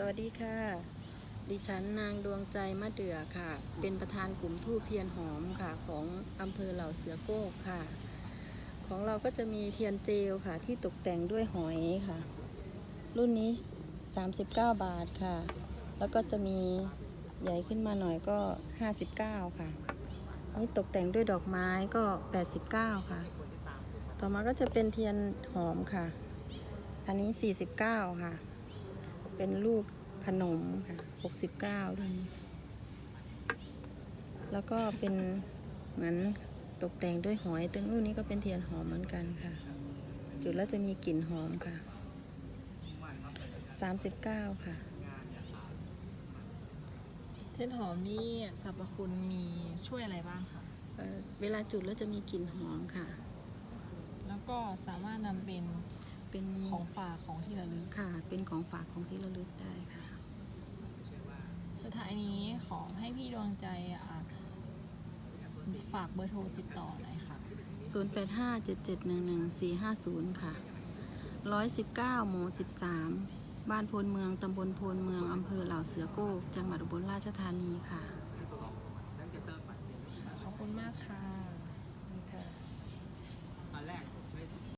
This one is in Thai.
สวัสดีค่ะ ดิฉันนางดวงใจมะเดื่อค่ะ เป็นประธานกลุ่มทูบเทียนหอมค่ะของอำเภอเหล่าเสือโก้กค่ะ ของเราก็จะมีเทียนเจลค่ะ ที่ตกแต่งด้วยหอยค่ะ รุ่นนี้ 39 บาทค่ะ แล้วก็จะมีใหญ่ขึ้นมาหน่อยก็ 59 ค่ะ นี่ตกแต่งด้วยดอกไม้ก็ 89 ค่ะ ต่อมาก็จะเป็นเทียนหอมค่ะ อันนี้ 49 ค่ะ เป็นรูปขนมค่ะ69ด้วยแล้วก็เป็นเหมือนตกแต่งด้วยหอยตรงนู้นนี้ก็เป็นเทียนหอมเหมือนกันค่ะ จุดแล้วจะมีกลิ่นหอมค่ะ39ค่ะ เทียนหอมนี่สรรพคุณมีช่วยอะไรบ้างคะเอ่อเวลาจุดแล้วจะมีกลิ่นหอมค่ะ แล้วก็สามารถนำเป็น เป็นของฝากของที่ระลึกค่ะ เป็นของฝากของที่ระลึกได้ค่ะ สุดท้ายนี้ขอให้พี่ดวงใจอะฝากเบอร์โทรติดต่อหน่อยค่ะ 0857711450 ค่ะ 119หมู่13 บ้านโพนเมืองตำบลโพนเมืองอำเภอเหล่าเสือโก้จังหวัดอุบลราชธานีค่ะขอบคุณมากค่ะ